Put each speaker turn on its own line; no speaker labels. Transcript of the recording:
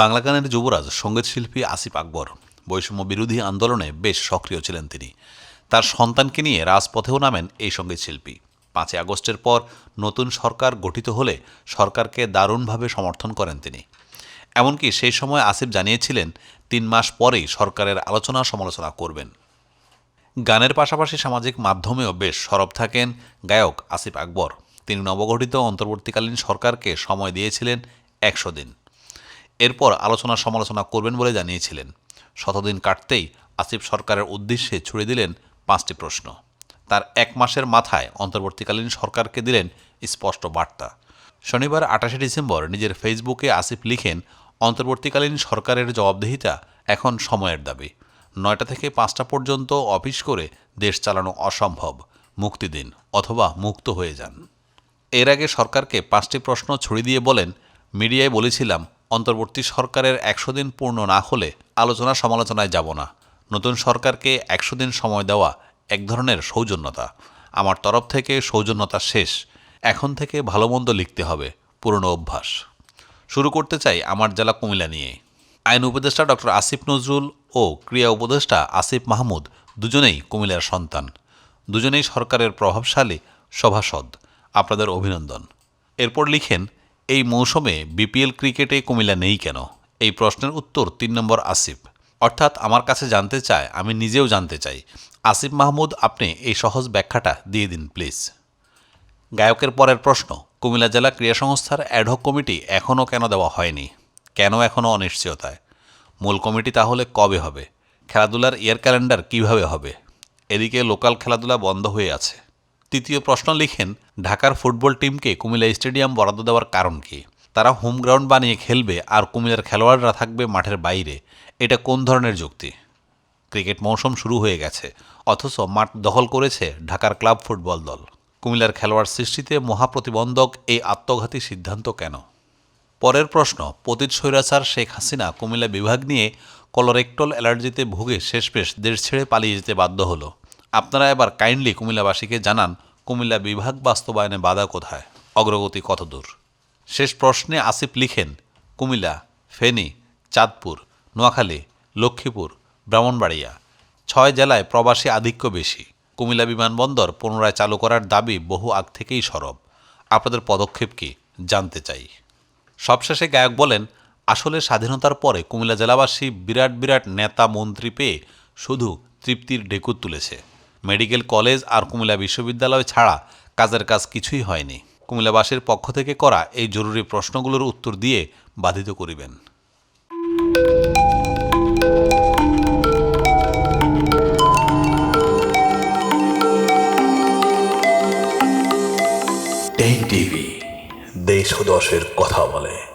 বাংলা গানের যুবরাজ সংগীত শিল্পী আসিফ আকবর বৈষম্য বিরোধী আন্দোলনে বেশ সক্রিয় ছিলেন তিনি। তার সন্তানকে নিয়ে রাজপথেও নামেন এই সংগীত শিল্পী। পাঁচই আগস্টের পর নতুন সরকার গঠিত হলে সরকারকে দারুণভাবে সমর্থন করেন তিনি। এমনকি সেই সময় আসিফ জানিয়েছিলেন, তিন মাস পরেই সরকারের আলোচনা সমালোচনা করবেন। গানের পাশাপাশি সামাজিক মাধ্যমেও বেশ সরব থাকেন গায়ক আসিফ আকবর। তিনি নবগঠিত অন্তর্বর্তীকালীন সরকারকে সময় দিয়েছিলেন একশো দিন। এরপর আলোচনা সমালোচনা করবেন বলে জানিয়েছিলেন। শতদিন কাটতেই আসিফ সরকারের উদ্দেশ্যে ছুড়ে দিলেন পাঁচটি প্রশ্ন। তার এক মাসের মাথায় অন্তর্বর্তীকালীন সরকারকে দিলেন স্পষ্ট বার্তা। শনিবার আঠাশে ডিসেম্বর নিজের ফেসবুকে আসিফ লিখেন, অন্তর্বর্তীকালীন সরকারের জবাবদিহিতা এখন সময়ের দাবি। নয়টা থেকে পাঁচটা পর্যন্ত অফিস করে দেশ চালানো অসম্ভব। মুক্তি দিন অথবা মুক্ত হয়ে যান। এর আগে সরকারকে পাঁচটি প্রশ্ন ছড়িয়ে দিয়ে বলেন, মিডিয়ায় বলেছিলাম অন্তর্বর্তী সরকারের একশো দিন পূর্ণ না হলে আলোচনা সমালোচনায় যাব না। নতুন সরকারকে একশো দিন সময় দেওয়া এক ধরনের সৌজন্যতা। আমার তরফ থেকে সৌজন্যতা শেষ। এখন থেকে ভালো মন্দ লিখতে হবে। পুরনো অভ্যাস। শুরু করতে চাই আমার জেলা কুমিল্লা নিয়ে। আইন উপদেষ্টা ডক্টর আসিফ নজরুল ও ক্রিয়া উপদেষ্টা আসিফ মাহমুদ দুজনেই কুমিল্লার সন্তান। দুজনেই সরকারের প্রভাবশালী সভাসদ। আপনাদের অভিনন্দন। এরপর লিখেন এই মৌসুমে বিপিএল ক্রিকেটে কুমিল্লা নেই কেন? এই প্রশ্নের উত্তর তিন নম্বর আসিফ। অর্থাৎ আমার কাছে জানতে চায়, আমি নিজেও জানতে চাই। আসিফ মাহমুদ, আপনি এই সহজ ব্যাখ্যাটা দিয়ে দিন, প্লিজ। গায়কের পরের প্রশ্ন, কুমিল্লা জেলা ক্রীড়া সংস্থার অ্যাডহক কমিটি এখনও কেন দেওয়া হয়নি? কেন এখনও অনিশ্চয়তায়? মূল কমিটি তাহলে কবে হবে? খেলাধুলার ইয়ার ক্যালেন্ডার কীভাবে হবে? এদিকে লোকাল খেলাধুলা বন্ধ হয়ে আছে। তৃতীয় প্রশ্ন লিখেন, ঢাকার ফুটবল টিমকে কুমিল্লা স্টেডিয়াম বরাদ্দ দেওয়ার কারণ কি? তারা হোম গ্রাউন্ড বানিয়ে খেলবে আর কুমিল্লার খেলোয়াড়রা থাকবে মাঠের বাইরে। এটা কোন ধরনের যুক্তি? ক্রিকেট মৌসুম শুরু হয়ে গেছে, অথচ মাঠ দখল করেছে ঢাকার ক্লাব ফুটবল দল। কুমিল্লার খেলোয়াড় সৃষ্টিতে মহাপ্রতিবন্ধক এই আত্মঘাতী সিদ্ধান্ত কেন? পরের প্রশ্ন, পতিত স্বৈরাচার শেখ হাসিনা কুমিল্লা বিভাগ নিয়ে কলোরেক্টল অ্যালার্জিতে ভুগে শেষপেশ দেশ ছেড়ে পালিয়ে যেতে বাধ্য হলো। আপনারা এবার কাইন্ডলি কুমিল্লাবাসীকে জানান, কুমিল্লা বিভাগ বাস্তবায়নে বাধা কোথায়? অগ্রগতি কতদূর শেষ প্রশ্নে আসিফ লিখেন, কুমিল্লা, ফেনী, চাঁদপুর, নোয়াখালী, লক্ষ্মীপুর, ব্রাহ্মণবাড়িয়া। ছয় জেলায় প্রবাসী আধিক্য বেশি। কুমিল্লা বিমানবন্দর পুনরায় চালু করার দাবি বহু আগ থেকেই সরব। আপনাদের পদক্ষেপ কি? জানতে চাই। সবশেষে গায়ক বলেন, আসলে স্বাধীনতার পরে কুমিল্লা জেলাবাসী বিরাট বিরাট নেতা মন্ত্রী পেয়ে শুধু তৃপ্তির ঢেকুর তুলেছে। মেডিকেল কলেজ আর কুমিল্লা বিশ্ববিদ্যালয় ছাড়া কাজের কাজ কিছুই হয়নি। কুমিল্লাবাসীর পক্ষ থেকে করা এই জরুরি প্রশ্নগুলোর উত্তর দিয়ে বাধিত করিবেন।
দেশ দশের কথা বলে।